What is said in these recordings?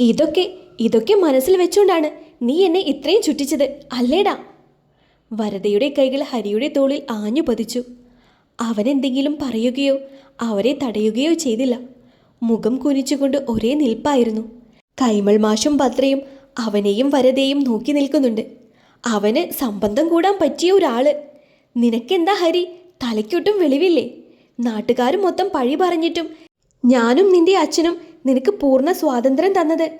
ഇതൊക്കെ ഇതൊക്കെ മനസ്സിൽ വെച്ചുകൊണ്ടാണ് നീ എന്നെ ഇത്രയും ചുറ്റിച്ചത് അല്ലേടാ? വരദയുടെ കൈകൾ ഹരിയുടെ തോളിൽ ആഞ്ഞു പതിച്ചു. അവനെന്തെങ്കിലും പറയുകയോ അവരെ തടയുകയോ ചെയ്തില്ല. മുഖം കുനിച്ചുകൊണ്ട് ഒരേ നിൽപ്പായിരുന്നു. കൈമൾ മാഷും ഭദ്രയും അവനെയും വരതയും നോക്കി നിൽക്കുന്നുണ്ട്. അവന് സംബന്ധം കൂടാൻ പറ്റിയ ഒരാൾ. നിനക്കെന്താ ഹരി തലയ്ക്കൊട്ടും വെളിവില്ലേ? നാട്ടുകാർ മൊത്തം പഴി പറഞ്ഞിട്ടും ഞാനും നിന്റെ അച്ഛനും നിനക്ക് പൂർണ സ്വാതന്ത്ര്യം തന്നത്.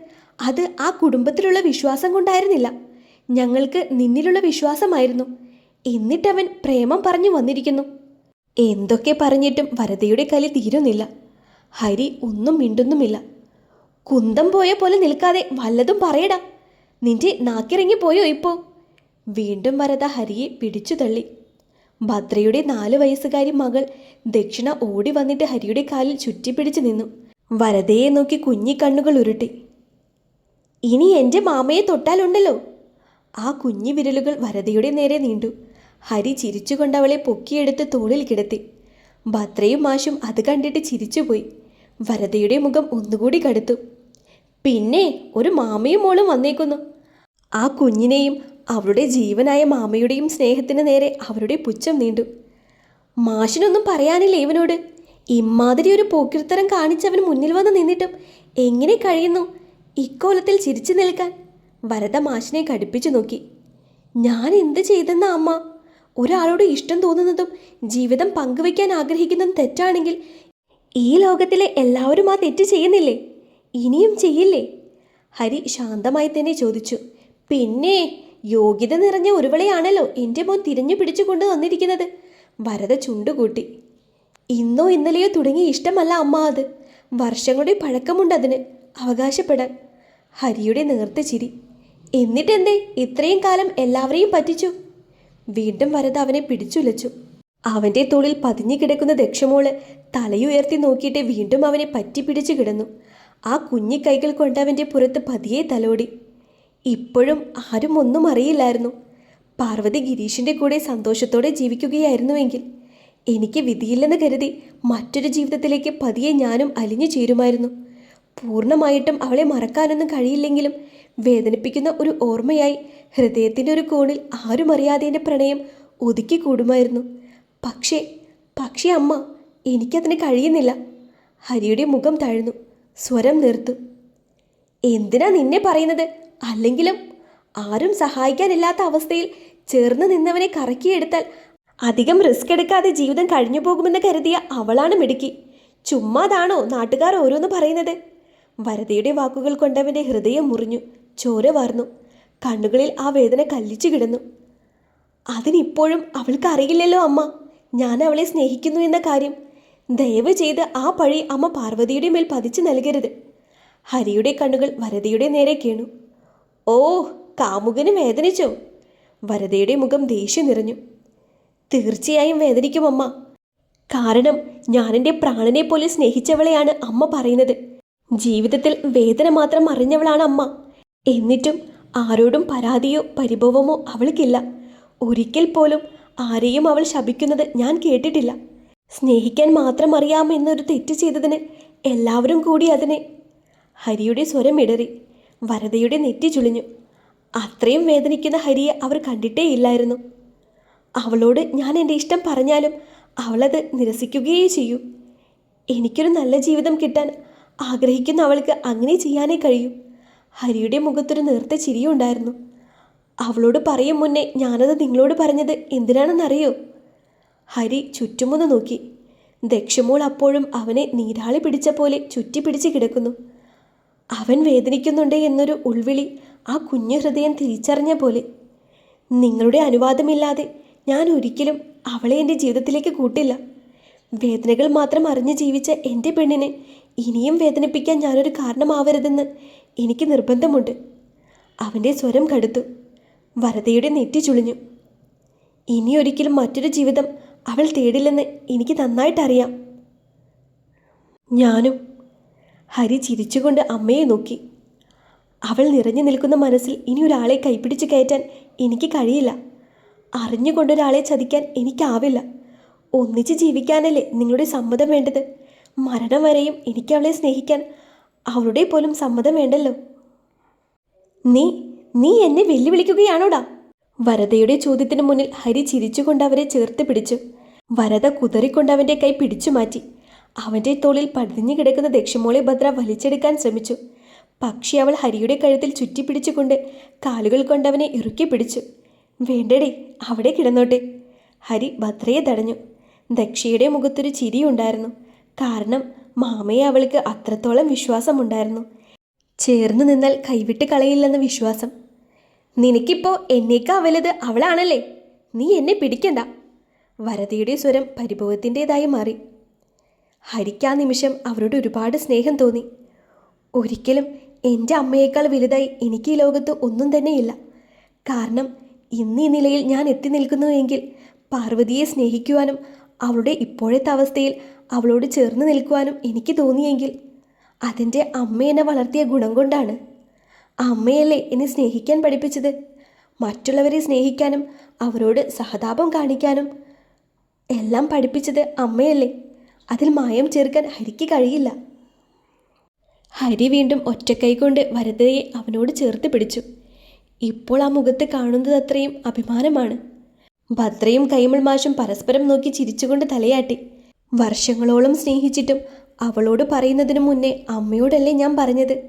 അത് ആ കുടുംബത്തിലുള്ള വിശ്വാസം കൊണ്ടായിരുന്നില്ല. ഞങ്ങൾക്ക് നിന്നിലുള്ള വിശ്വാസമായിരുന്നു. എന്നിട്ടവൻ പ്രേമം പറഞ്ഞു വന്നിരിക്കുന്നു. എന്തൊക്കെ പറഞ്ഞിട്ടും വരതയുടെ കലി തീരുന്നില്ല. ഹരി ഒന്നും മിണ്ടുന്നുമില്ല. കുന്തം പോയ പോലെ നിൽക്കാതെ വല്ലതും പറയടാ. നിന്റെ നാക്കിറങ്ങി പോയോ ഇപ്പോ? വീണ്ടും വരത ഹരിയെ പിടിച്ചു തള്ളി. ഭദ്രയുടെ നാല് വയസ്സുകാരി മകൾ ദക്ഷിണ ഓടി വന്നിട്ട് ഹരിയുടെ കാലിൽ ചുറ്റിപ്പിടിച്ചു നിന്നു. വരദയെ നോക്കി കുഞ്ഞിക്കണ്ണുകൾ ഉരുട്ടി. ഇനി എന്റെ മാമയെ തൊട്ടാലുണ്ടല്ലോ. ആ കുഞ്ഞി വിരലുകൾ വരതയുടെ നേരെ നീണ്ടു. ഹരി ചിരിച്ചുകൊണ്ട് അവളെ പൊക്കിയെടുത്ത് തോളിൽ കിടത്തി. ഭദ്രയും മാഷും അത് കണ്ടിട്ട് ചിരിച്ചുപോയി. വരതയുടെ മുഖം ഒന്നുകൂടി കടുത്തു. പിന്നെ ഒരു മാമയും മോളും വന്നേക്കുന്നു. ആ കുഞ്ഞിനെയും അവളുടെ ജീവനായ മാമയുടെയും സ്നേഹത്തിന് നേരെ അവരുടെ പുച്ഛം നീണ്ടു. മാഷിനൊന്നും പറയാനില്ല ഇവനോട്? ഇമ്മാതിരി ഒരു പോക്കിർത്തരം കാണിച്ചവൻ മുന്നിൽ വന്ന് നിന്നിട്ടും എങ്ങനെ കഴിയുന്നു? ഇക്കോലത്തിൽ ചിരിച്ചു നിൽക്കാൻ വരദ മാഷിനെ കടുപ്പിച്ചു നോക്കി. ഞാൻ എന്ത് ചെയ്തെന്ന അമ്മ? ഒരാളോട് ഇഷ്ടം തോന്നുന്നതും ജീവിതം പങ്കുവയ്ക്കാൻ ആഗ്രഹിക്കുന്നതും തെറ്റാണെങ്കിൽ ഈ ലോകത്തിലെ എല്ലാവരും ആ തെറ്റ് ചെയ്യുന്നില്ലേ? ഇനിയും ചെയ്യില്ലേ? ഹരി ശാന്തമായി തന്നെ ചോദിച്ചു. പിന്നെ യോഗ്യത നിറഞ്ഞ ഒരുവളെയാണല്ലോ എന്റെ മോൻ തിരഞ്ഞു പിടിച്ചു കൊണ്ട് വന്നിരിക്കുന്നത് വരത ചുണ്ടുകൂട്ടി. ഇന്നോ ഇന്നലെയോ തുടങ്ങിയ ഇഷ്ടമല്ല അമ്മ അത്. വർഷങ്ങളുടെ പഴക്കമുണ്ട് അതിന്. അവകാശപ്പെടാൻ. ഹരിയുടെ നേർത്ത ചിരി. എന്നിട്ടെന്തേ? ഇത്രയും കാലം എല്ലാവരെയും പറ്റിച്ചു. വീണ്ടും വരത് അവനെ പിടിച്ചുലച്ചു. അവന്റെ തോളിൽ പതിഞ്ഞു കിടക്കുന്ന ദക്ഷമോൾ തലയുയർത്തി നോക്കിയിട്ട് വീണ്ടും അവനെ പറ്റിപ്പിടിച്ചു കിടന്നു. ആ കുഞ്ഞി കൈകൾ കൊണ്ട് അവന്റെ പുറത്ത് പതിയെ തലോടി. ഇപ്പോഴും ആരും ഒന്നും അറിയില്ലായിരുന്നു. പാർവതി ഗിരീഷിന്റെ കൂടെ സന്തോഷത്തോടെ ജീവിക്കുകയായിരുന്നുവെങ്കിൽ. എനിക്ക് വിധിയില്ലെന്ന് കരുതി മറ്റൊരു ജീവിതത്തിലേക്ക് പതിയെ ഞാനും അലിഞ്ഞു ചേരുമായിരുന്നു. പൂർണമായിട്ടും അവളെ മറക്കാനൊന്നും കഴിയില്ലെങ്കിലും വേദനിപ്പിക്കുന്ന ഒരു ഓർമ്മയായി ഹൃദയത്തിന്റെ ഒരു കോണിൽ ആരും അറിയാതെ എന്റെ പ്രണയം ഒതുക്കി കൂടുമായിരുന്നു. പക്ഷേ പക്ഷേ അമ്മ എനിക്കതിന് കഴിയുന്നില്ല. ഹരിയുടെ മുഖം താഴ്ന്നു സ്വരം നിർത്തു. എന്തിനാ നിന്നെ പറയുന്നത്? അല്ലെങ്കിലും ആരും സഹായിക്കാനില്ലാത്ത അവസ്ഥയിൽ ചേർന്ന് നിന്നവനെ കറക്കിയെടുത്താൽ അധികം റിസ്ക് എടുക്കാതെ ജീവിതം കഴിഞ്ഞു പോകുമെന്ന് കരുതിയ അവളാണ് മിടുക്കി. ചുമ്മാതാണോ നാട്ടുകാർ ഓരോന്ന് പറയുന്നത്? വരതയുടെ വാക്കുകൾ കൊണ്ടവന്റെ ഹൃദയം മുറിഞ്ഞു ചോര വാർന്നു. കണ്ണുകളിൽ ആ വേദന കല്ലിച്ചു കിടന്നു. അതിനിപ്പോഴും അവൾക്ക് അറിയില്ലല്ലോ അമ്മ. ഞാൻ അവളെ സ്നേഹിക്കുന്നു എന്ന കാര്യം. ദയവ് ചെയ്ത് ആ പഴി അമ്മ പാർവതിയുടെ മേൽ പതിച്ചു നൽകരുത്. ഹരിയുടെ കണ്ണുകൾ വരതയുടെ നേരെ കേണു. ഓ കാമുകന് വേദനിച്ചോ? വരതയുടെ മുഖം ദേഷ്യം നിറഞ്ഞു. തീർച്ചയായും വേദനിക്കും അമ്മ. കാരണം ഞാൻ എന്റെ പ്രാണനെ പോലെ സ്നേഹിച്ചവളെയാണ് അമ്മ പറയുന്നത്. ജീവിതത്തിൽ വേദന മാത്രം അറിഞ്ഞവളാണ് അമ്മ. എന്നിട്ടും ആരോടും പരാതിയോ പരിഭവമോ അവൾക്കില്ല. ഒരിക്കൽ പോലും ആരെയും അവൾ ശപിക്കുന്നത് ഞാൻ കേട്ടിട്ടില്ല. സ്നേഹിക്കാൻ മാത്രം അറിയാമെന്നൊരു തെറ്റ് ചെയ്തതിന് എല്ലാവരും കൂടി അതിനെ ഹരിയുടെ സ്വരം ഇടറി വരതയുടെ നെറ്റി ചുളിഞ്ഞു. അത്രയും വേദനിക്കുന്ന ഹരിയെ അവർ കണ്ടിട്ടേ ഇല്ലായിരുന്നു. അവളോട് ഞാൻ എന്റെ ഇഷ്ടം പറഞ്ഞാലും അവളത് നിരസിക്കുകയേ ചെയ്യൂ. എനിക്കൊരു നല്ല ജീവിതം കിട്ടാൻ ആഗ്രഹിക്കുന്ന അവൾക്ക് അങ്ങനെ ചെയ്യാനേ കഴിയൂ. ഹരിയുടെ മുഖത്തൊരു നേർത്ത ചിരിയുണ്ടായിരുന്നു. അവളോട് പറയും മുന്നേ ഞാനത് നിങ്ങളോട് പറഞ്ഞത് എന്തിനാണെന്നറിയോ? ഹരി ചുറ്റുമൊന്ന് നോക്കി. ദക്ഷമോൾ അപ്പോഴും അവനെ നീരാളി പിടിച്ച പോലെ ചുറ്റി പിടിച്ച് കിടക്കുന്നു. അവൻ വേദനിക്കുന്നുണ്ട് എന്നൊരു ഉൾവിളി ആ കുഞ്ഞു ഹൃദയം തിരിച്ചറിഞ്ഞ പോലെ. നിങ്ങളുടെ അനുവാദമില്ലാതെ ഞാൻ ഒരിക്കലും അവളെ എന്റെ ജീവിതത്തിലേക്ക് കൂട്ടില്ല. വേദനകൾ മാത്രം അറിഞ്ഞ് ജീവിച്ച എന്റെ പെണ്ണിനെ ഇനിയും വേദനിപ്പിക്കാൻ ഞാനൊരു കാരണമാവരുതെന്ന് എനിക്ക് നിർബന്ധമുണ്ട്. അവന്റെ സ്വരം കടുത്തു. വരതയുടെ നെറ്റി ചുളിഞ്ഞു. ഇനിയൊരിക്കലും മറ്റൊരു ജീവിതം അവൾ തേടില്ലെന്ന് എനിക്ക് നന്നായിട്ടറിയാം. ഞാനും ഹരി ചിരിച്ചുകൊണ്ട് അമ്മയെ നോക്കി. അവൾ നിറഞ്ഞു നിൽക്കുന്ന മനസ്സിൽ ഇനി ഒരാളെ കൈപ്പിടിച്ച് കയറ്റാൻ എനിക്ക് കഴിയില്ല. അറിഞ്ഞുകൊണ്ടൊരാളെ ചതിക്കാൻ എനിക്കാവില്ല. ഒന്നിച്ച് ജീവിക്കാനല്ലേ നിങ്ങളുടെ സമ്മതം വേണ്ടത്. മരണം വരെയും എനിക്ക് അവളെ സ്നേഹിക്കാൻ അവളുടെ പോലും സമ്മതം വേണ്ടല്ലോ. നീ നീ എന്നെ വെല്ലുവിളിക്കുകയാണോടാ? വരദയുടെ ചോദ്യത്തിന് മുന്നിൽ ഹരി ചിരിച്ചുകൊണ്ട് അവരെ ചേർത്ത് പിടിച്ചു. വരദ കുതറിക്കൊണ്ട് അവന്റെ കൈ പിടിച്ചു മാറ്റി. അവന്റെ തോളിൽ പടിഞ്ഞു കിടക്കുന്ന ദക്ഷിമോളെ ഭദ്ര വലിച്ചെടുക്കാൻ ശ്രമിച്ചു. പക്ഷേ അവൾ ഹരിയുടെ കഴുത്തിൽ ചുറ്റിപ്പിടിച്ചുകൊണ്ട് കാലുകൾ കൊണ്ടവനെ ഇറുക്കി പിടിച്ചു. വേണ്ടടേ അവിടെ കിടന്നോട്ടെ. ഹരി ഭദ്രയെ തടഞ്ഞു. ദക്ഷയുടെ മുഖത്തൊരു ചിരിയുണ്ടായിരുന്നു കാരണം മാമയെ അവൾക്ക് അത്രത്തോളം വിശ്വാസമുണ്ടായിരുന്നു. ചേർന്നു നിന്നാൽ കൈവിട്ട് കളയില്ലെന്ന വിശ്വാസം. നിനക്കിപ്പോ എന്നേക്കാ വലുത് അവളാണല്ലേ? നീ എന്നെ പിടിക്കണ്ട. വരതിയുടെ സ്വരം പരിഭവത്തിന്റെതായി മാറി. ഹരിക്കാ നിമിഷം അവരോട് ഒരുപാട് സ്നേഹം തോന്നി. ഒരിക്കലും എന്റെ അമ്മയേക്കാൾ വലുതായി എനിക്ക് ഈ ലോകത്ത് ഒന്നും തന്നെയില്ല. കാരണം ഇന്ന് ഈ നിലയിൽ ഞാൻ എത്തി നിൽക്കുന്നുവെങ്കിൽ പാർവതിയെ സ്നേഹിക്കുവാനും അവളുടെ ഇപ്പോഴത്തെ അവസ്ഥയിൽ അവളോട് ചേർന്ന് നിൽക്കുവാനും എനിക്ക് തോന്നിയെങ്കിൽ അതിന്റെ അമ്മ എന്നെ വളർത്തിയ ഗുണം കൊണ്ടാണ്. അമ്മയല്ലേ എന്നെ സ്നേഹിക്കാൻ പഠിപ്പിച്ചത്? മറ്റുള്ളവരെ സ്നേഹിക്കാനും അവരോട് സഹതാപം കാണിക്കാനും എല്ലാം പഠിപ്പിച്ചത് അമ്മയല്ലേ? അതിൽ മായം ചേർക്കാൻ ഹരിക്ക് കഴിയില്ല. ഹരി വീണ്ടും ഒറ്റക്കൈ കൊണ്ട് വരതയെ അവനോട് ചേർത്ത് പിടിച്ചു. ഇപ്പോൾ ആ മുഖത്ത് കാണുന്നത് അത്രയും അഭിമാനമാണ്. ഭദ്രയും കൈമൾ മാഷും പരസ്പരം നോക്കി ചിരിച്ചുകൊണ്ട് തലയാട്ടി. വർഷങ്ങളോളം സ്നേഹിച്ചിട്ടും അവളോട് പറയുന്നതിനു മുന്നേ അമ്മയോടല്ലേ ഞാൻ പറഞ്ഞത്?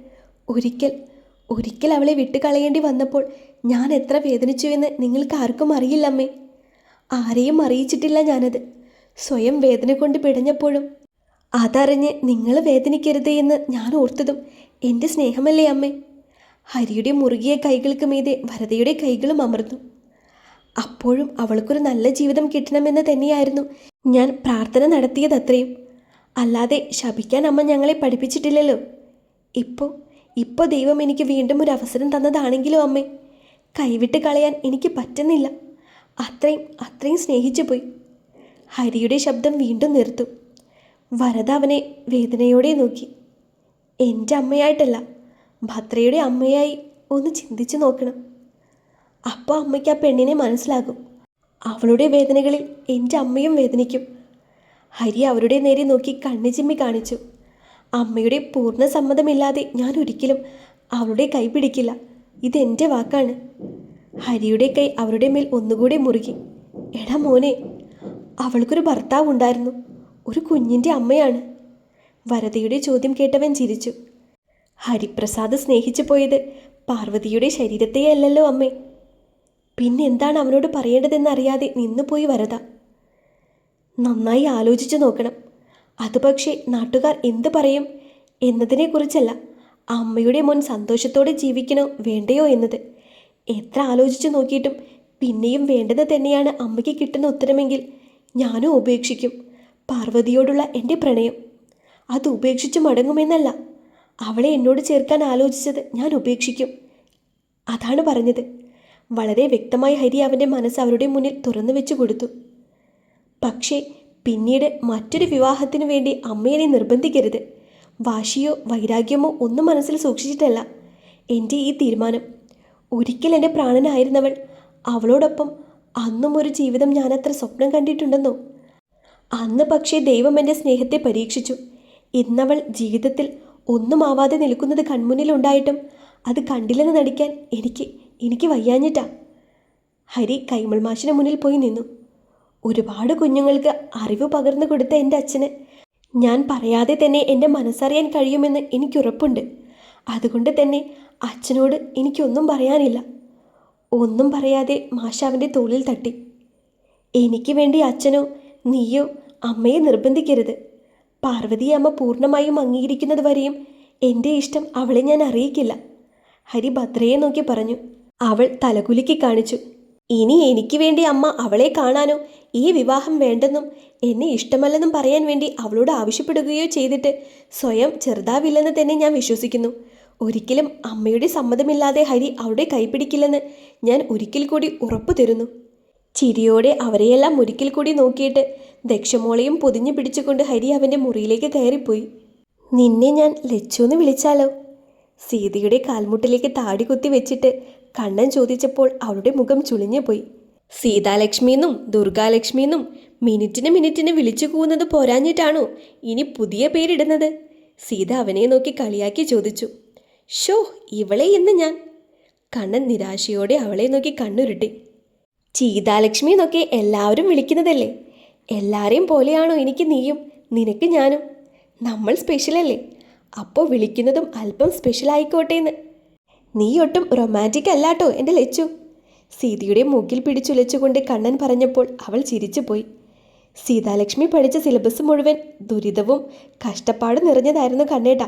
ഒരിക്കൽ ഒരിക്കൽ അവളെ വിട്ടുകളയേണ്ടി വന്നപ്പോൾ ഞാൻ എത്ര വേദനിച്ചു എന്ന് നിങ്ങൾക്ക് ആർക്കും അറിയില്ല അമ്മേ ആരെയും അറിയിച്ചിട്ടില്ല ഞാനത്. സ്വയം വേദന കൊണ്ട് പിടഞ്ഞപ്പോഴും. അതറിഞ്ഞ് നിങ്ങൾ വേദനിക്കരുത് എന്ന് ഞാൻ ഓർത്തതും എന്റെ സ്നേഹമല്ലേ അമ്മേ? ഹരിയുടെ മുറുകിയ കൈകൾക്ക് മീതെ വരതയുടെ കൈകളും അമർന്നു. അപ്പോഴും അവൾക്കൊരു നല്ല ജീവിതം കിട്ടണമെന്ന് തന്നെയായിരുന്നു ഞാൻ പ്രാർത്ഥന നടത്തിയതത്രയും. അല്ലാതെ ശപിക്കാൻ അമ്മ ഞങ്ങളെ പഠിപ്പിച്ചിട്ടില്ലല്ലോ. ഇപ്പോൾ ഇപ്പോൾ ദൈവം എനിക്ക് വീണ്ടും ഒരു അവസരം തന്നതാണെങ്കിലും അമ്മേ കൈവിട്ട് കളയാൻ എനിക്ക് പറ്റുന്നില്ല. അത്രയും അത്രയും സ്നേഹിച്ചു പോയി. ഹരിയുടെ ശബ്ദം വീണ്ടും നിർത്തു. വരദ അവനെ വേദനയോടെ നോക്കി. എന്റെ അമ്മയായിട്ടല്ല ഭദ്രയുടെ അമ്മയായി ഒന്ന് ചിന്തിച്ചു നോക്കണം. അപ്പോൾ അമ്മയ്ക്ക് ആ പെണ്ണിനെ മനസ്സിലാകും. അവളുടെ വേദനകളിൽ എന്റെ അമ്മയും വേദനിക്കും. ഹരി അവരുടെ നേരെ നോക്കി കണ്ണു ചിമ്മി കാണിച്ചു. അമ്മയുടെ പൂർണ സമ്മതമില്ലാതെ ഞാൻ ഒരിക്കലും അവളുടെ കൈ പിടിക്കില്ല. ഇതെന്റെ വാക്കാണ്. ഹരിയുടെ കൈ അവരുടെ മേൽ ഒന്നുകൂടെ മുറുകി. എടാ മോനെ അവൾക്കൊരു ഭർത്താവ് ഉണ്ടായിരുന്നു ഒരു കുഞ്ഞിന്റെ അമ്മയാണ്. വരതയുടെ ചോദ്യം കേട്ടവൻ ചിരിച്ചു. ഹരിപ്രസാദ് സ്നേഹിച്ചു പോയത് പാർവതിയുടെ ശരീരത്തെയല്ലല്ലോ അമ്മേ. പിന്നെന്താണ് അവനോട് പറയേണ്ടതെന്നറിയാതെ നിന്നുപോയി വരത. നന്നായി ആലോചിച്ചു നോക്കണം. അത് നാട്ടുകാർ എന്ത് പറയും എന്നതിനെക്കുറിച്ചല്ല അമ്മയുടെ മുൻ സന്തോഷത്തോടെ ജീവിക്കണോ വേണ്ടയോ എന്നത്. എത്ര ആലോചിച്ചു നോക്കിയിട്ടും പിന്നെയും വേണ്ടത് തന്നെയാണ് അമ്മയ്ക്ക് കിട്ടുന്ന ഉത്തരമെങ്കിൽ ഞാനും ഉപേക്ഷിക്കും. പാർവതിയോടുള്ള എന്റെ പ്രണയം. അത് ഉപേക്ഷിച്ച് മടങ്ങുമെന്നല്ല. അവളെ എന്നോട് ചേർക്കാൻ ആലോചിച്ചത് ഞാൻ ഉപേക്ഷിക്കും. അതാണ് പറഞ്ഞത്. വളരെ വ്യക്തമായി ഹരി അവന്റെ മനസ്സ് അവരുടെ മുന്നിൽ തുറന്നു വെച്ചു കൊടുത്തു. പക്ഷേ പിന്നീട് മറ്റൊരു വിവാഹത്തിനു വേണ്ടി അമ്മയെ നിർബന്ധിക്കരുത്. വാശിയോ വൈരാഗ്യമോ ഒന്നും മനസ്സിൽ സൂക്ഷിച്ചിട്ടല്ല. എന്റെ ഈ തീരുമാനം. ഒരിക്കൽ എന്റെ പ്രാണനായിരുന്നവൾ അവളോടൊപ്പം അന്നും ഒരു ജീവിതം ഞാനത്ര സ്വപ്നം കണ്ടിട്ടുണ്ടെന്നോ? അന്ന് പക്ഷേ ദൈവം എന്റെ സ്നേഹത്തെ പരീക്ഷിച്ചു. ഇന്നവൾ ജീവിതത്തിൽ ഒന്നുമാവാതെ നിൽക്കുന്നത് കൺമുന്നിലുണ്ടായിട്ടും അത് കണ്ടില്ലെന്ന് നടിക്കാൻ എനിക്ക് എനിക്ക് വയ്യാഞ്ഞിട്ടാ. ഹരി കൈമൾ മാഷിന് മുന്നിൽ പോയി നിന്നു. ഒരുപാട് കുഞ്ഞുങ്ങൾക്ക് അറിവ് പകർന്നു കൊടുത്ത എന്റെ അച്ഛന് ഞാൻ പറയാതെ തന്നെ എന്റെ മനസ്സറിയാൻ കഴിയുമെന്ന് എനിക്കുറപ്പുണ്ട്. അതുകൊണ്ട് തന്നെ അച്ഛനോട് എനിക്കൊന്നും പറയാനില്ല. ഒന്നും പറയാതെ മാഷ അവന്റെ തോളിൽ തട്ടി. എനിക്ക് വേണ്ടി അച്ഛനോ നീയോ അമ്മയെ നിർബന്ധിക്കരുത്. പാർവതി അമ്മ പൂർണമായും അംഗീകരിക്കുന്നത് വരെയും എന്റെ ഇഷ്ടം അവളെ ഞാൻ അറിയിക്കില്ല. ഹരി ഭദ്രയെ നോക്കി പറഞ്ഞു. അവൾ തലകുലുക്കി കാണിച്ചു. ഇനി എനിക്ക് വേണ്ടി അമ്മ അവളെ കാണാനോ ഈ വിവാഹം വേണ്ടെന്നും എന്നെ ഇഷ്ടമല്ലെന്നും പറയാൻ വേണ്ടി അവളോട് ആവശ്യപ്പെടുകയോ ചെയ്തിട്ട് സ്വയം ചെറുതാവില്ലെന്ന് തന്നെ ഞാൻ വിശ്വസിക്കുന്നു. ഒരിക്കലും അമ്മയുടെ സമ്മതമില്ലാതെ ഹരി അവളുടെ കൈപിടിക്കില്ലെന്ന് ഞാൻ ഒരിക്കൽ കൂടി ഉറപ്പു തരുന്നു ചിരിയോടെ അവരെയെല്ലാം ഒരിക്കൽ കൂടി നോക്കിയിട്ട് ദക്ഷമോളയും പൊതിഞ്ഞു പിടിച്ചുകൊണ്ട് ഹരി അവന്റെ മുറിയിലേക്ക് കയറിപ്പോയി. നിന്നെ ഞാൻ ലച്ചുവെന്ന് വിളിച്ചാലോ? സീതയുടെ കാൽമുട്ടിലേക്ക് താടി കുത്തി വെച്ചിട്ട് കണ്ണൻ ചോദിച്ചപ്പോൾ അവളുടെ മുഖം ചുളിഞ്ഞു പോയി. സീതാലക്ഷ്മി എന്നും ദുർഗാലക്ഷ്മി എന്നും മിനിറ്റിന് മിനിറ്റിന് വിളിച്ചു കൂവുന്നത് പോരാഞ്ഞിട്ടാണോ ഇനി പുതിയ പേരിടുന്നത്? സീത അവനെ നോക്കി കളിയാക്കി ചോദിച്ചു. ഷോ ഇവളെ ഇന്ന് ഞാൻ. കണ്ണൻ നിരാശയോടെ അവളെ നോക്കി കണ്ണുരുട്ടി. ചീതാലക്ഷ്മി എന്നൊക്കെ എല്ലാവരും വിളിക്കുന്നതല്ലേ? എല്ലാരെയും പോലെയാണോ എനിക്ക് നീയും നിനക്ക് ഞാനും? നമ്മൾ സ്പെഷ്യലല്ലേ അപ്പോൾ വിളിക്കുന്നതും അല്പം സ്പെഷ്യൽ ആയിക്കോട്ടെ എന്ന്. നീ ഒട്ടും റൊമാന്റിക് അല്ലാട്ടോ എന്റെ ലച്ചു. സീതയുടെ മൂക്കിൽ പിടിച്ചുലച്ചുകൊണ്ട് കണ്ണൻ പറഞ്ഞപ്പോൾ അവൾ ചിരിച്ചുപോയി. സീതാലക്ഷ്മി പഠിച്ച സിലബസ് മുഴുവൻ ദുരിതവും കഷ്ടപ്പാടും നിറഞ്ഞതായിരുന്നു കണ്ണേട്ട.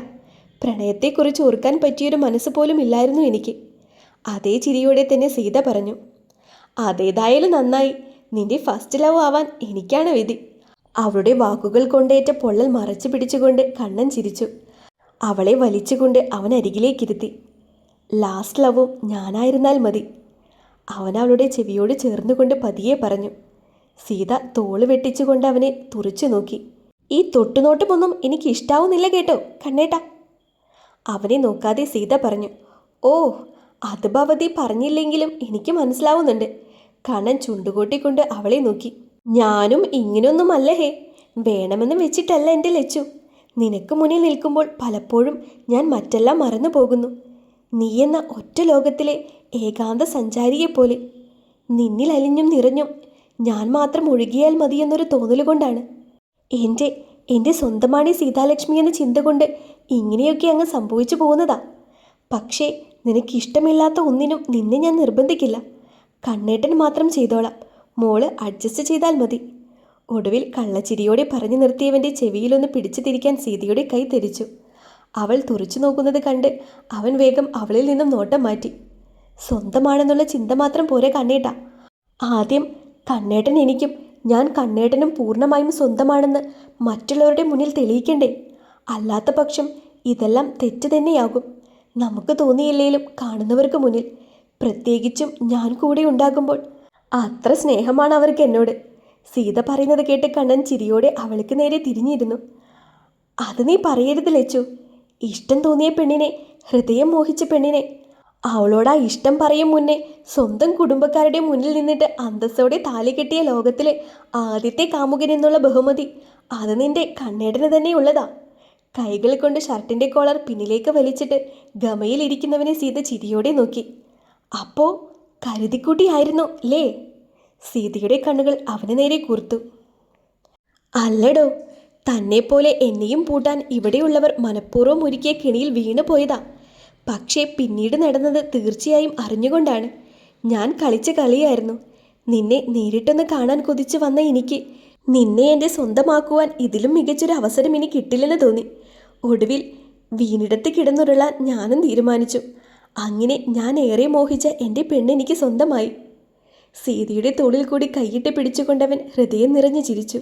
പ്രണയത്തെക്കുറിച്ച് ഓർക്കാൻ പറ്റിയൊരു മനസ്സ് പോലും ഇല്ലായിരുന്നു എനിക്ക്. അതേ ചിരിയോടെ തന്നെ സീത പറഞ്ഞു. അതേതായാലും നന്നായി. നിന്റെ ഫസ്റ്റ് ലവ് ആവാൻ എനിക്കാണ് വിധി. അവളുടെ വാക്കുകൾ കൊണ്ടേറ്റ പൊള്ളൽ മറച്ചു പിടിച്ചുകൊണ്ട് കണ്ണൻ ചിരിച്ചു. അവളെ വലിച്ചുകൊണ്ട് അവൻ അരികിലേക്കിരുത്തി. ലാസ്റ്റ് ലവും ഞാനായിരുന്നാൽ മതി. അവൻ അവളുടെ ചെവിയോട് ചേർന്നുകൊണ്ട് പതിയെ പറഞ്ഞു. സീത തോൾ വെട്ടിച്ചുകൊണ്ട് അവനെ തുറച്ചു നോക്കി. ഈ തൊട്ടുനോട്ടമൊന്നും എനിക്ക് ഇഷ്ടാവുന്നില്ല കേട്ടോ കണ്ണേട്ടാ. അവനെ നോക്കാതെ സീത പറഞ്ഞു ഓ അത് ഭവതി പറഞ്ഞില്ലെങ്കിലും എനിക്ക് മനസ്സിലാവുന്നുണ്ട്. കണ്ണൻ ചുണ്ടുകൂട്ടിക്കൊണ്ട് അവളെ നോക്കി. ഞാനും ഇങ്ങനെയൊന്നുമല്ല ഹേ. വേണമെന്ന് വെച്ചിട്ടല്ല എന്റെ ലച്ചു. നിനക്ക് മുന്നിൽ നിൽക്കുമ്പോൾ പലപ്പോഴും ഞാൻ മറ്റെല്ലാം മറന്നു പോകുന്നു. എന്ന ഒറ്റ ലോകത്തിലെ ഏകാന്ത സഞ്ചാരിയെപ്പോലെ നിന്നിൽ അലിഞ്ഞും നിറഞ്ഞും ഞാൻ മാത്രം ഒഴുകിയാൽ മതിയെന്നൊരു തോന്നലുകൊണ്ടാണ് എന്റെ എന്റെ സ്വന്തമാണ് സീതാലക്ഷ്മി എന്ന ചിന്ത കൊണ്ട് ഇങ്ങനെയൊക്കെ അങ്ങ് സംഭവിച്ചു പോകുന്നതാ. പക്ഷേ നിനക്കിഷ്ടമില്ലാത്ത ഒന്നിനും നിന്നെ ഞാൻ നിർബന്ധിക്കില്ല. കണ്ണേട്ടൻ മാത്രം ചെയ്തോളാം. മോൾ അഡ്ജസ്റ്റ് ചെയ്താൽ മതി. ഒടുവിൽ കള്ളച്ചിരിയോടെ പറഞ്ഞു നിർത്തിയവന്റെ ചെവിയിലൊന്ന് പിടിച്ചു തിരിക്കാൻ സീതയുടെ കൈ തിരിച്ചു അവൾ തുറച്ചു നോക്കുന്നത് കണ്ട് അവൻ വേഗം അവളിൽ നിന്നും നോട്ടം മാറ്റി. സ്വന്തമാണെന്നുള്ള ചിന്ത മാത്രം പോരെ കണ്ണേട്ട. ആദ്യം കണ്ണേട്ടൻ എനിക്കും ഞാൻ കണ്ണേട്ടനും പൂർണമായും സ്വന്തമാണെന്ന് മറ്റുള്ളവരുടെ മുന്നിൽ തെളിയിക്കണ്ടേ? അല്ലാത്ത പക്ഷം ഇതെല്ലാം തെറ്റ് തന്നെയാകും. നമുക്ക് തോന്നിയില്ലെങ്കിലും കാണുന്നവർക്ക് മുന്നിൽ പ്രത്യേകിച്ചും ഞാൻ കൂടെ ഉണ്ടാകുമ്പോൾ അത്ര സ്നേഹമാണ് അവർക്ക് എന്നോട്. സീത പറയുന്നത് കേട്ട് കണ്ണൻ ചിരിയോടെ അവൾക്ക് നേരെ തിരിഞ്ഞിരുന്നു. അത് നീ പറയരുത് ലച്ചു. ഇഷ്ടം തോന്നിയ പെണ്ണിനെ ഹൃദയം മോഹിച്ച പെണ്ണിനെ. അവളോടാ ഇഷ്ടം പറയും മുന്നേ സ്വന്തം കുടുംബക്കാരുടെ മുന്നിൽ നിന്നിട്ട് അന്തസ്സോടെ താലി കെട്ടിയ ലോകത്തിലെ ആദ്യത്തെ കാമുകൻ എന്നുള്ള ബഹുമതി അത് നിന്റെ കണ്ണേടന് തന്നെ കൈകൾ കൊണ്ട് ഷർട്ടിന്റെ കോളർ പിന്നിലേക്ക് വലിച്ചിട്ട് ഗമയിലിരിക്കുന്നവനെ സീത ചിരിയോടെ നോക്കി. അപ്പോ കരുതിക്കൂട്ടിയായിരുന്നു ലേ സീതയുടെ കണ്ണുകൾ അവന് നേരെ കൂർത്തു. അല്ലടോ തന്നെപ്പോലെ എന്നെയും പൂട്ടാൻ ഇവിടെയുള്ളവർ മനഃപൂർവം ഒരുക്കിയ കിണിയിൽ വീണു പോയതാ. പക്ഷേ പിന്നീട് നടന്നത് തീർച്ചയായും അറിഞ്ഞുകൊണ്ടാണ്. ഞാൻ കളിച്ച കളിയായിരുന്നു. നിന്നെ നേരിട്ടൊന്ന് കാണാൻ കൊതിച്ചു വന്ന എനിക്ക് നിന്നെ എന്റെ സ്വന്തമാക്കുവാൻ ഇതിലും മികച്ചൊരു അവസരം ഇനി കിട്ടില്ലെന്ന് തോന്നി. ഒടുവിൽ വീണിടത്ത് കിടന്നുരുളാൻ ഞാനും തീരുമാനിച്ചു. അങ്ങനെ ഞാൻ ഏറെ മോഹിച്ച എന്റെ പെണ്ണെനിക്ക് സ്വന്തമായി. സീതയുടെ തോളിൽ കൂടി കൈയിട്ട് പിടിച്ചുകൊണ്ടവൻ ഹൃദയം നിറഞ്ഞു ചിരിച്ചു.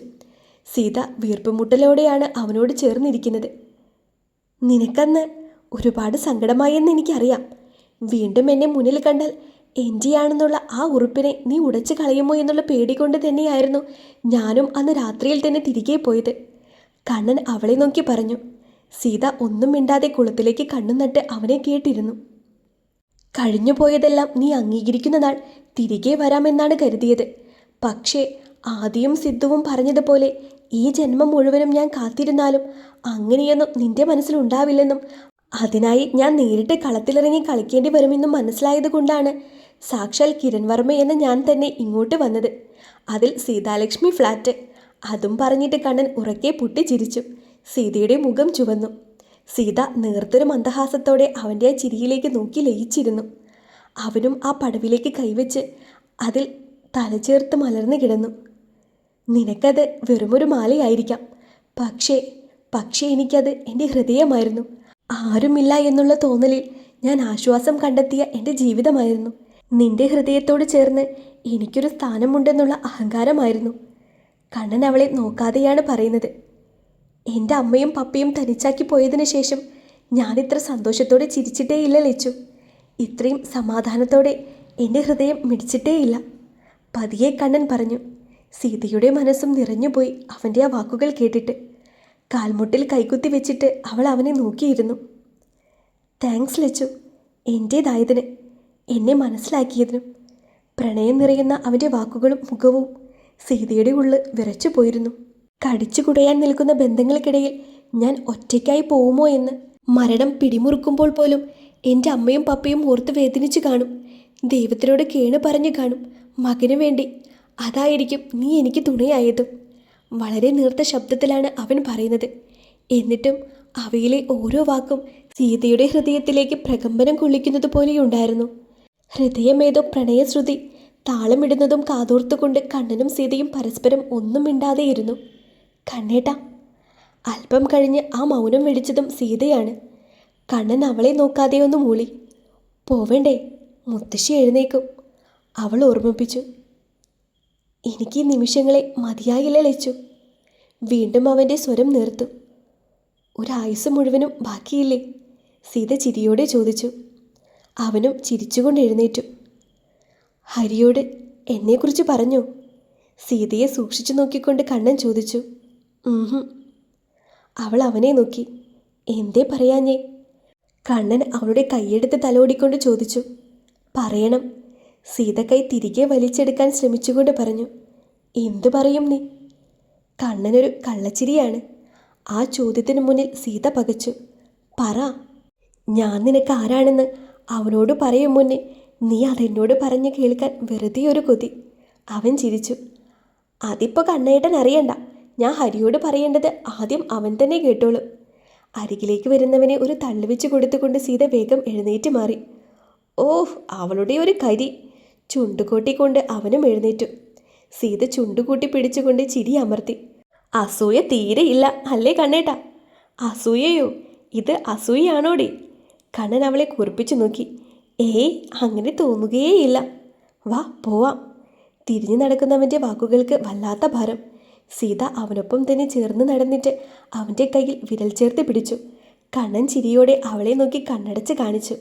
സീത വീർപ്പുമുട്ടലോടെയാണ് അവനോട് ചേർന്നിരിക്കുന്നത്. നിനക്കന്ന് ഒരുപാട് സങ്കടമായെന്ന് എനിക്കറിയാം. വീണ്ടും എന്നെ മുന്നിൽ കണ്ടാൽ എന്റെയാണെന്നുള്ള ആ ഉറുപ്പിനെ നീ ഉടച്ചു കളയുമോ എന്നുള്ള പേടി കൊണ്ട് തന്നെയായിരുന്നു ഞാനും അന്ന് രാത്രിയിൽ തന്നെ തിരികെ പോയത്. കണ്ണൻ അവളെ നോക്കി പറഞ്ഞു. സീത ഒന്നും മിണ്ടാതെ കുളത്തിലേക്ക് കണ്ണു നട്ട് അവനെ കേട്ടിരുന്നു. കഴിഞ്ഞു പോയതെല്ലാം നീ അംഗീകരിക്കുന്ന നാൾ തിരികെ വരാമെന്നാണ് കരുതിയത്. പക്ഷേ ആദ്യം സിദ്ധുവും പറഞ്ഞതുപോലെ ഈ ജന്മം മുഴുവനും ഞാൻ കാത്തിരുന്നാലും അങ്ങനെയൊന്നും നിന്റെ മനസ്സിലുണ്ടാവില്ലെന്നും അതിനായി ഞാൻ നേരിട്ട് കളത്തിലിറങ്ങി കളിക്കേണ്ടി വരുമെന്നും മനസ്സിലായത് കൊണ്ടാണ് സാക്ഷാൽ കിരൺ വർമ്മ എന്ന ഞാൻ തന്നെ ഇങ്ങോട്ട് വന്നത്. അതിൽ സീതാലക്ഷ്മി ഫ്ലാറ്റ്. അതും പറഞ്ഞിട്ട് കണ്ണൻ ഉറക്കെ പൊട്ടിച്ചിരിച്ചു സീതയുടെ മുഖം ചുവന്നു. സീത നേർത്തൊരു മന്ദഹാസത്തോടെ അവന്റെ ആ ചിരിയിലേക്ക് നോക്കി ലയിച്ചിരുന്നു. അവനും ആ പടവിലേക്ക് കൈവച്ച് അതിൽ തലചേർത്ത് മലർന്നു കിടന്നു. നിനക്കത് വെറുമൊരു മാലയായിരിക്കാം. പക്ഷേ പക്ഷേ എനിക്കത് എന്റെ ഹൃദയമായിരുന്നു. ആരുമില്ല എന്നുള്ള തോന്നലിൽ ഞാൻ ആശ്വാസം കണ്ടെത്തിയ എന്റെ ജീവിതമായിരുന്നു. നിന്റെ ഹൃദയത്തോട് ചേർന്ന് എനിക്കൊരു സ്ഥാനമുണ്ടെന്നുള്ള അഹങ്കാരമായിരുന്നു. കണ്ണൻ അവളെ നോക്കാതെയാണ് പറയുന്നത്. എന്റെ അമ്മയും പപ്പയും തനിച്ചാക്കി പോയതിനു ശേഷം ഞാനിത്ര സന്തോഷത്തോടെ ചിരിച്ചിട്ടേയില്ല ലച്ചു. ഇത്രയും സമാധാനത്തോടെ എന്റെ ഹൃദയം മിടിച്ചിട്ടേയില്ല. പതിയെ കണ്ണൻ പറഞ്ഞു. സീതയുടെ മനസ്സും നിറഞ്ഞുപോയി അവന്റെ ആ വാക്കുകൾ കേട്ടിട്ട്. കാൽമുട്ടിൽ കൈകുത്തി വെച്ചിട്ട് അവൾ അവനെ നോക്കിയിരുന്നു. താങ്ക്സ് ലച്ചു. എന്റേതായതിന് എന്നെ മനസ്സിലാക്കിയതിനും. പ്രണയം നിറയുന്ന അവന്റെ വാക്കുകളും മുഖവും സീതയുടെ ഉള്ളിൽ വിറച്ചു പോയിരുന്നു. കടിച്ചു കുടയാൻ നിൽക്കുന്ന ബന്ധങ്ങൾക്കിടയിൽ ഞാൻ ഒറ്റയ്ക്കായി പോവുമോ എന്ന് മരണം പിടിമുറുക്കുമ്പോൾ പോലും എന്റെ അമ്മയും പപ്പയും ഓർത്ത് വേദനിച്ചു കാണും. ദൈവത്തിനോട് കേണ് പറഞ്ഞു കാണും. മകനു വേണ്ടി അതായിരിക്കും നീ എനിക്ക് തുണയായതും. വളരെ നീർത്ത ശബ്ദത്തിലാണ് അവൻ പറയുന്നത്. എന്നിട്ടും അവയിലെ ഓരോ വാക്കും സീതയുടെ ഹൃദയത്തിലേക്ക് പ്രകമ്പനം കൊള്ളിക്കുന്നത് പോലെയുണ്ടായിരുന്നു. ഹൃദയമേതോ പ്രണയശ്രുതി താളമിടുന്നതും കാതോർത്തുകൊണ്ട് കണ്ണനും സീതയും പരസ്പരം ഒന്നും മിണ്ടാതെയിരുന്നു. കണ്ണേട്ട അല്പം കഴിഞ്ഞ് ആ മൗനം വെടിച്ചതും സീതയാണ്. കണ്ണൻ അവളെ നോക്കാതെ ഒന്ന് മൂളി. പോവണ്ടേ മുത്തശ്ശി എഴുന്നേക്കും അവൾ ഓർമ്മിപ്പിച്ചു. എനിക്ക് ഈ നിമിഷങ്ങളെ മതിയായില്ല ലച്ചു? വീണ്ടും അവന്റെ സ്വരം നേർത്തു. ഒരായുസ് മുഴുവനും ബാക്കിയില്ലേ? സീത ചിരിയോടെ ചോദിച്ചു. അവനും ചിരിച്ചുകൊണ്ട് എഴുന്നേറ്റു. ഹരിയോട് എന്നെക്കുറിച്ച് പറഞ്ഞു. സീതയെ സൂക്ഷിച്ചു നോക്കിക്കൊണ്ട് കണ്ണൻ ചോദിച്ചു. അവൾ അവനെ നോക്കി. എന്തേ പറയാഞ്ഞേ? കണ്ണൻ അവളുടെ കൈയെടുത്ത് തലോടിക്കൊണ്ട് ചോദിച്ചു. പറയണം സീത കൈ തിരികെ വലിച്ചെടുക്കാൻ ശ്രമിച്ചുകൊണ്ട് പറഞ്ഞു എന്തു പറയും നീ? കണ്ണനൊരു കള്ളച്ചിരിയാണ്. ആ ചോദ്യത്തിന് മുന്നിൽ സീത പകച്ചു പറ ഞാൻ നിനക്ക് ആരാണെന്ന് അവനോട് പറയും മുന്നേ നീ അതെന്നോട് പറഞ്ഞു കേൾക്കാൻ വെറുതെ ഒരു കൊതി. അവൻ ചിരിച്ചു അതിപ്പോൾ കണ്ണേട്ടൻ അറിയണ്ട. ഞാൻ ഹരിയോട് പറയേണ്ടത് ആദ്യം അവൻ തന്നെ കേട്ടോളൂ. അരികിലേക്ക് വരുന്നവനെ ഒരു തള്ളുവെച്ച് കൊടുത്തുകൊണ്ട് സീത വേഗം എഴുന്നേറ്റ് മാറി. ഓഹ് അവളുടെ ഒരു കരി. ചുണ്ടുകൂട്ടിക്കൊണ്ട് അവനും എഴുന്നേറ്റു. സീത ചുണ്ടുകൂട്ടി പിടിച്ചുകൊണ്ട് ചിരി അമർത്തി. അസൂയ തീരെയില്ല അല്ലേ കണ്ണേട്ടാ? അസൂയയോ? ഇത് അസൂയാണോടി കണ്ണൻ അവളെ കുറിപ്പിച്ചു നോക്കി. ഏയ് അങ്ങനെ തോന്നുകയേയില്ല. വാ പോവാം. തിരിഞ്ഞു നടക്കുന്നവന്റെ വാക്കുകൾക്ക് വല്ലാത്ത ഭാരം. സീത അവനൊപ്പം തന്നെ ചേർന്ന് നടന്നിട്ട് അവന്റെ കയ്യിൽ വിരൽ ചേർത്ത് പിടിച്ചു. കണ്ണൻ ചിരിയോടെ അവളെ നോക്കി കണ്ണടച്ച് കാണിച്ചു.